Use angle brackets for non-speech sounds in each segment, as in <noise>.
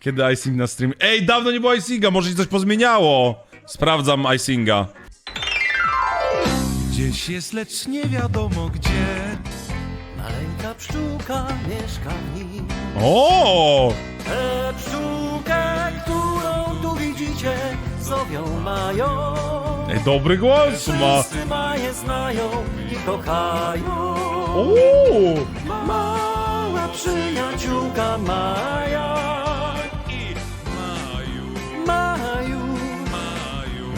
Kiedy icing na stream? Ej, dawno nie było icinga, może się coś pozmieniało. Sprawdzam icinga. Gdzieś jest, lecz nie wiadomo gdzie. Maleńka pszczółka mieszka w nim. O! Tę pszczółkę, którą tu widzicie, zowią mają. Ej, dobry głos ma. Wszyscy maje znają i kochają. Uuu! Mała przyjaciółka Maja.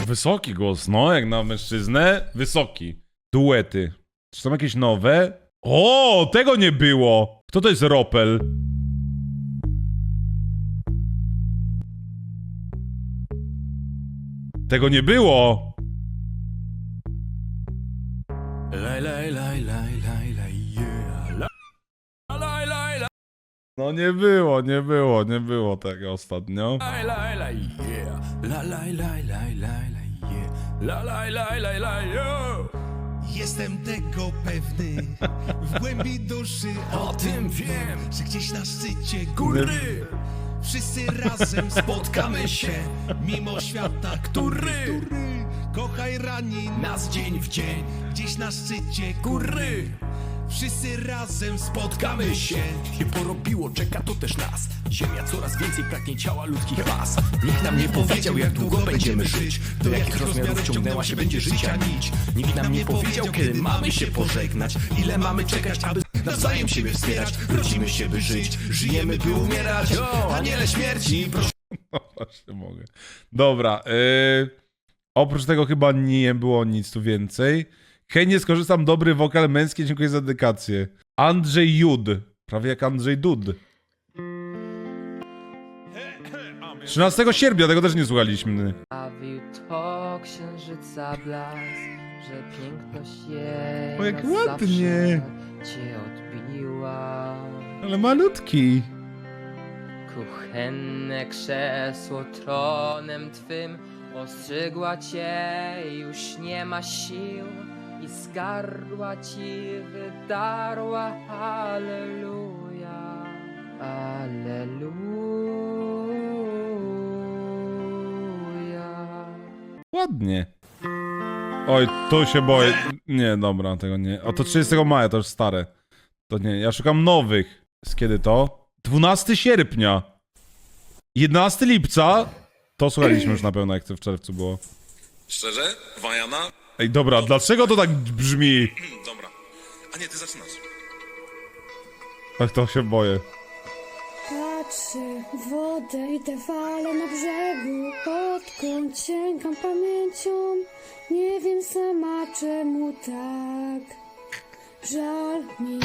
Wysoki głos, no, jak na mężczyznę. Wysoki. Duety. Czy są jakieś nowe? O, tego nie było. Kto to jest Ropel? Tego nie było. Laj, laj, laj, laj, laj, laj, yeah. La, laj, laj, laj, No nie było, nie było, nie było tego ostatnio. laj, laj, laj, yeah. La, laj, laj, laj, laj, laj, La, laj, laj, laj, laj, yo. Jestem tego pewny W głębi duszy O tym wiem. Że gdzieś na szczycie góry Góry, Wszyscy razem spotkamy się Mimo świata, który, który Kochaj rani nas dzień w dzień Gdzieś na szczycie góry Wszyscy razem spotkamy się się porobiło, czeka to też nas. Ziemia coraz więcej pragnie ciała ludzkich was. Nikt nam nie powiedział, jak długo będziemy żyć. Do jakich rozmiarów ciągnęła się będzie życia nić. Nikt nam nie powiedział, kiedy mamy się pożegnać. Ile mamy czekać, aby nawzajem siebie wspierać. Rodzimy się, by żyć, żyjemy, by umierać. O, aniele śmierci, proszę. No <laughs> właśnie mogę. Dobra, yy, oprócz tego chyba nie było nic tu więcej. Chętnie skorzystam, dobry wokal męski, dziękuję za dedykację. Andrzej Jud, prawie jak Andrzej Dud. 13 sierpnia, tego też nie słuchaliśmy. Sprawił to księżyca blask, że piękność jej O, jak na ładnie. zawsze cię odbiła. Ale malutki. Kuchenne krzesło tronem twym ostrzygła cię, już nie ma sił i z gardła ci wydarła Alleluja, Alleluja. Ładnie. Oj, tu się boję. Nie, dobra, tego nie. A to 30 maja, to już stare. To nie, ja szukam nowych. Z kiedy to? 12 sierpnia. 11 lipca. To słuchaliśmy już na pewno, jak to w czerwcu było. Szczerze? Wajana? Ej, dobra, dlaczego to tak brzmi? Dobra. A nie, ty zaczynasz. Ach, to się boję. Patrzę w wodę i te fale na brzegu Odkąd sięgam pamięcią Nie wiem sama czemu tak Żal mi,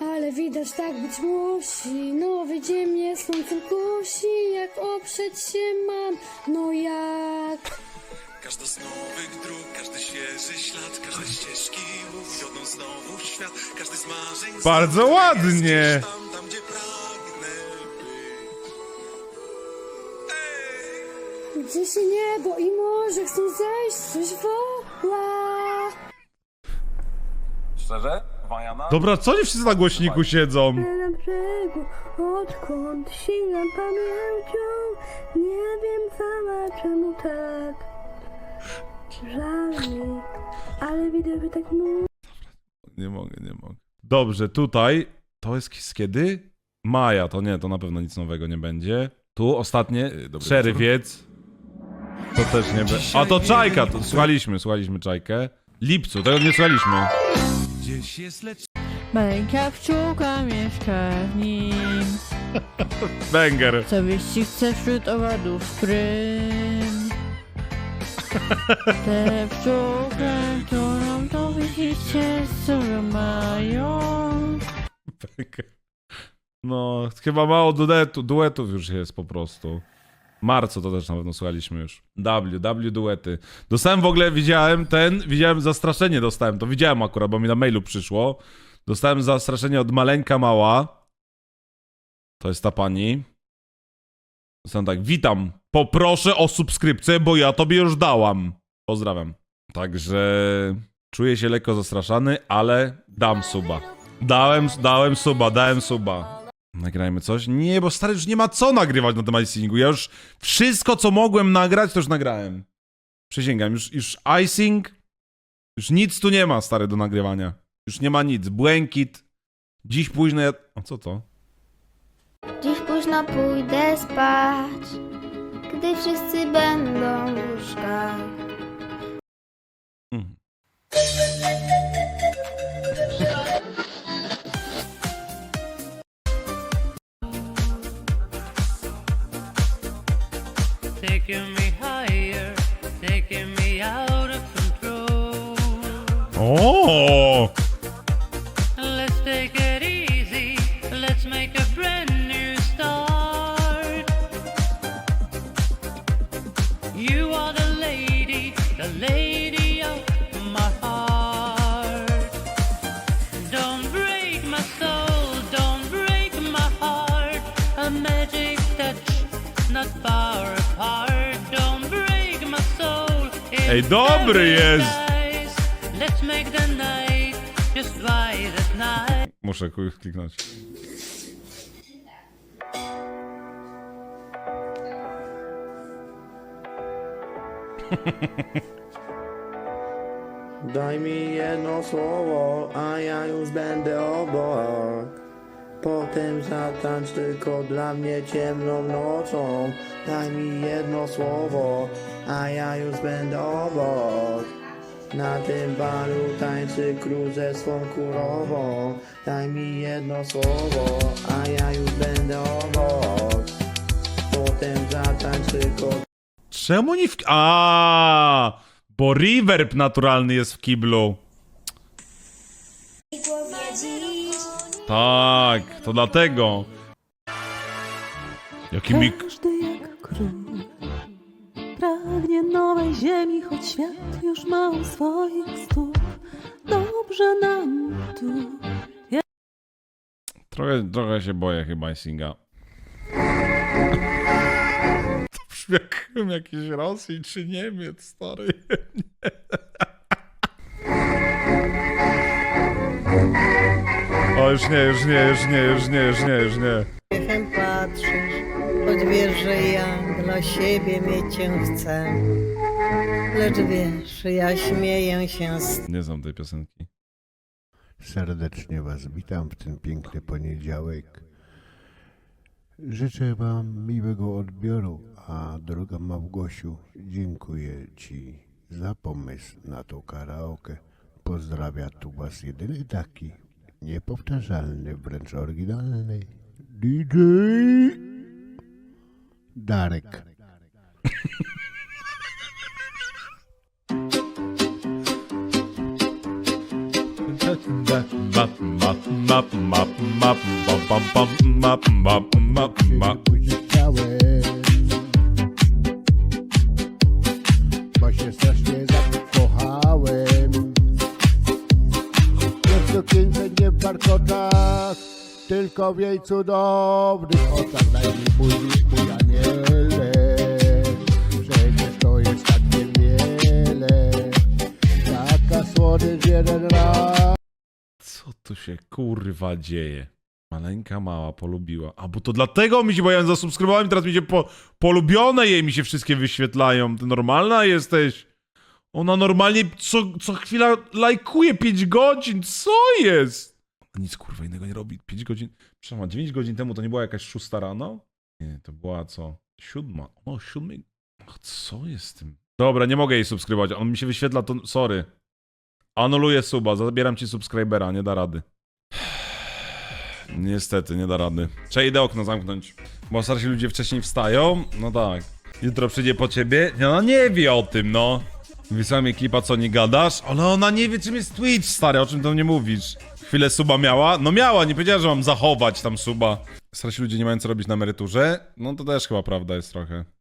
ale widać tak być musi Nowy dzień mnie słońcem kusi Jak oprzeć się mam, no jak Każda z nowych dróg, każdy świeży ślad, każde ścieżki wiodą znowu w świat, każdy z marzeń Bardzo znowu ładnie. Tam, tam, gdzie pragnę być. Gdzieś niebo i morze chcą zejść Coś woła Szczerze? Wajana? Dobra, co oni wszyscy na głośniku siedzą? na brzegu, odkąd sięgam pamięcią, nie wiem sama czemu tak. Żal mi, ale widzę, że tak mówię. Nie mogę, nie mogę. Dobrze, tutaj. To jest z kiedy? Maja, to nie, to na pewno nic nowego nie będzie. Tu ostatnie, czerwiec. To też nie będzie. A to czajka, to słuchaliśmy, słuchaliśmy czajkę. Lipcu, tego nie słuchaliśmy. Gdzieś jest, lecz Maleńka pszczółka mieszka w nim. Węger. Co wyścig chce wśród owadów prym. <laughs> Tę pszczółkę, którą to widzicie, co mają. Węger. No, chyba mało duetu, duetów już jest po prostu. Marcu to też na pewno słuchaliśmy już. W, W duety. Dostałem w ogóle, widziałem ten, widziałem zastraszenie dostałem, to widziałem akurat, bo mi na mailu przyszło. Dostałem zastraszenie od Maleńka Mała. To jest ta pani. Dostałem tak, witam, poproszę o subskrypcję, bo ja tobie już dałam. Pozdrawiam. Także czuję się lekko zastraszany, ale dam suba. Dałem, dałem suba, dałem suba. Nagrajmy coś? Nie, bo stary, już nie ma co nagrywać na tym icingu. Ja już wszystko, co mogłem nagrać, to już nagrałem. Przysięgam, już, już icing, już nic tu nie ma, stary, do nagrywania. Już nie ma nic. Błękit. Dziś późno ja... A co to? Dziś późno pójdę spać, gdy wszyscy będą w łóżkach. Mhm. Taking me higher, taking me out of control. O! Let's take it magic touch, not far apart. Don't break my soul. in Ej, dobry jest. paradise. Let's make the night just right at night. Muszę kuj- kliknąć. Daj mi jedno słowo, a ja już będę obok. Potem zatańcz tylko dla mnie ciemną nocą. Daj mi jedno słowo, a ja już będę obok. Na tym balu tańczy król ze swą. Daj mi jedno słowo, a ja już będę obok. Potem zatańcz tylko Czemu nie w... A, Bo reverb naturalny jest w kiblu. Tak, to dlatego. Jaki mik... Każdy jak król Pragnie nowej ziemi, choć świat już ma u swoich stóp Dobrze nam tu Trochę, trochę się boję chyba Isinga. <laughs> To brzmi jakbym jakiś Rosji czy Niemiec, stary. Już nie, już nie, już nie, już nie, już nie, już nie. Uśmiechem patrzysz, choć wiesz, że ja dla siebie mieć cię chcę. Lecz wiesz, ja śmieję się z Nie znam tej piosenki. Serdecznie Was witam w ten piękny poniedziałek. Życzę Wam miłego odbioru, a droga Małgosiu, dziękuję Ci za pomysł na to karaoke. Pozdrawia tu Was jedyny taki, niepowtarzalny, wręcz oryginalny DJ Darek. Uciekałem, piękne nie w warkotach, tylko w jej cudownych oczach. Daj mi mój, mój aniele, przecież to jest tak niewiele. Taka słodycz jeden raz. Co tu się kurwa dzieje? Maleńka mała polubiła. A bo to dlatego mi się, bo ja ją zasubskrybowałem i teraz mi się po, polubione jej mi się wszystkie wyświetlają. Ty normalna jesteś? Ona normalnie co, co chwila lajkuje 5 godzin. Co jest? Nic kurwa innego nie robi. 5 godzin. Przepraszam, 9 godzin temu to nie była jakaś 6 rano? Nie, to była co? Siódma. O, siódmej. Ach, co jest z tym? Dobra, nie mogę jej subskrybować. On mi się wyświetla to. Sorry. Anuluję suba, zabieram ci subskrybera, nie da rady. Niestety, nie da rady. Trzeba idę okno zamknąć. Bo starsi ludzie wcześniej wstają. No tak. Jutro przyjdzie po ciebie. No nie wie o tym, no. Wysłałem jej klipa, co nie gadasz, ale ona nie wie, czym jest Twitch, stary, o czym tam nie mówisz. Chwilę suba miała? No miała, nie powiedziała, że mam zachować tam suba. Starsi ludzie nie mają co robić na emeryturze? No to też chyba prawda jest trochę.